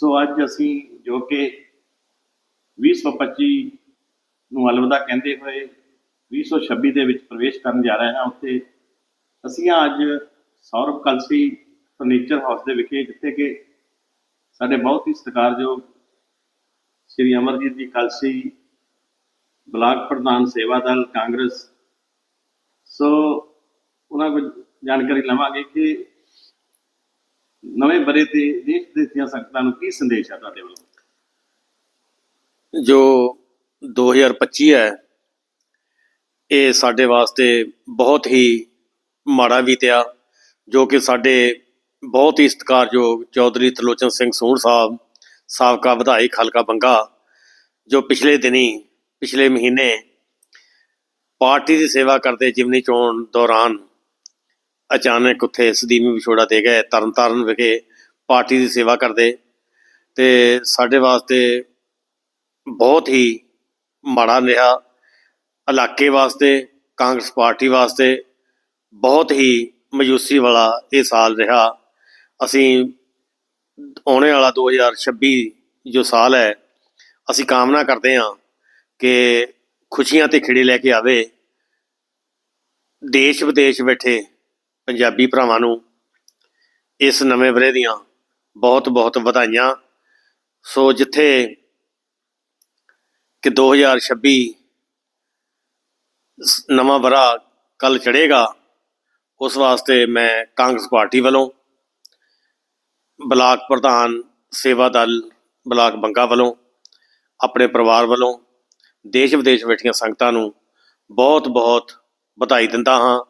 ਸੋ ਅੱਜ ਅਸੀਂ ਜੋ ਕਿ 2025 ਨੂੰ ਅਲਵਿਦਾ ਕਹਿੰਦੇ ਹੋਏ 2026 ਦੇ ਵਿੱਚ ਪ੍ਰਵੇਸ਼ ਕਰਨ ਜਾ ਰਹੇ ਹਾਂ। ਉੱਥੇ ਅਸੀਂ ਅੱਜ ਸੌਰਵ ਕਲਸੀ ਫਰਨੀਚਰ ਹਾਊਸ ਦੇ ਵਿਖੇ, ਜਿੱਥੇ ਕਿ ਸਾਡੇ ਬਹੁਤ ਹੀ ਸਤਿਕਾਰਯੋਗ ਸ਼੍ਰੀ ਅਮਰਜੀਤ ਜੀ ਕਲਸੀ ਬਲਾਕ ਪ੍ਰਧਾਨ ਸੇਵਾ ਦਲ ਕਾਂਗਰਸ। ਸੋ ਉਹਨਾਂ ਕੋਲ ਜਾਣਕਾਰੀ ਲਵਾਂਗੇ ਕਿ ਨਵੇਂ ਬਰੇ ਤੇ ਦੇਸ਼ ਦੇ ਦੀਆਂ ਸੰਗਤਾਂ ਨੂੰ ਕੀ ਸੰਦੇਸ਼ ਹੈ ਤੁਹਾਡੇ ਵੱਲੋਂ? ਜੋ 2025 ਹੈ, ਇਹ ਸਾਡੇ ਵਾਸਤੇ ਬਹੁਤ ਹੀ ਮਾੜਾ ਬੀਤਿਆ, ਜੋ ਕਿ ਸਾਡੇ ਬਹੁਤ ਹੀ ਸਤਿਕਾਰਯੋਗ ਚੌਧਰੀ ਤਰਲੋਚਨ ਸਿੰਘ ਸੂਣ ਸਾਹਿਬ, ਸਾਬਕਾ ਵਿਧਾਇਕ ਹਲਕਾ ਬੰਗਾ ਜੋ ਪਿਛਲੇ ਦਿਨੀ, ਪਿਛਲੇ ਮਹੀਨੇ ਪਾਰਟੀ ਦੀ ਸੇਵਾ ਕਰਦੇ ਜਿਮਨੀ ਚੋਣ ਦੌਰਾਨ ਅਚਾਨਕ ਉੱਥੇ ਸਦੀਮੀ ਵਿਛੋੜਾ ਦੇ ਗਏ, ਤਰਨਤਾਰਨ ਵਿਖੇ ਪਾਰਟੀ ਦੀ ਸੇਵਾ ਕਰਦੇ ਤੇ ਸਾਡੇ ਵਾਸਤੇ ਬਹੁਤ ਹੀ ਮਾੜਾ ਰਿਹਾ ਇਲਾਕੇ ਵਾਸਤੇ, ਕਾਂਗਰਸ ਪਾਰਟੀ ਵਾਸਤੇ ਬਹੁਤ ਹੀ ਮਯੂਸੀ ਵਾਲਾ ਇਹ ਸਾਲ ਰਿਹਾ। ਅਸੀਂ ਆਉਣੇ ਵਾਲਾ 2026 ਜੋ ਸਾਲ ਹੈ, ਅਸੀਂ ਕਾਮਨਾ ਕਰਦੇ ਹਾਂ ਕਿ ਖੁਸ਼ੀਆਂ ਤੇ ਖਿੜੇ ਲੈ ਕੇ ਆਵੇ ਦੇਸ਼ ਵਿਦੇਸ਼ ਬੈਠੇ ਪੰਜਾਬੀ ਭਰਾਵਾਂ ਨੂੰ ਇਸ ਨਵੇਂ ਵਰੇ ਦੀਆਂ ਬਹੁਤ ਬਹੁਤ ਵਧਾਈਆਂ। ਸੋ ਜਿੱਥੇ ਕਿ 2026 ਸ- ਨਵਾਂ ਵਰਾ ਕੱਲ ਚੜੇਗਾ ਉਸ ਵਾਸਤੇ ਮੈਂ ਕਾਂਗਰਸ ਪਾਰਟੀ ਵੱਲੋਂ, ਬਲਾਕ ਪ੍ਰਧਾਨ ਸੇਵਾ ਦਲ ਬਲਾਕ ਬੰਗਾ ਵੱਲੋਂ, ਆਪਣੇ ਪਰਿਵਾਰ ਵੱਲੋਂ ਦੇਸ਼ ਵਿਦੇਸ਼ ਬੈਠੀਆਂ ਸੰਗਤਾਂ ਨੂੰ ਬਹੁਤ ਬਹੁਤ ਵਧਾਈ ਦਿੰਦਾ ਹਾਂ।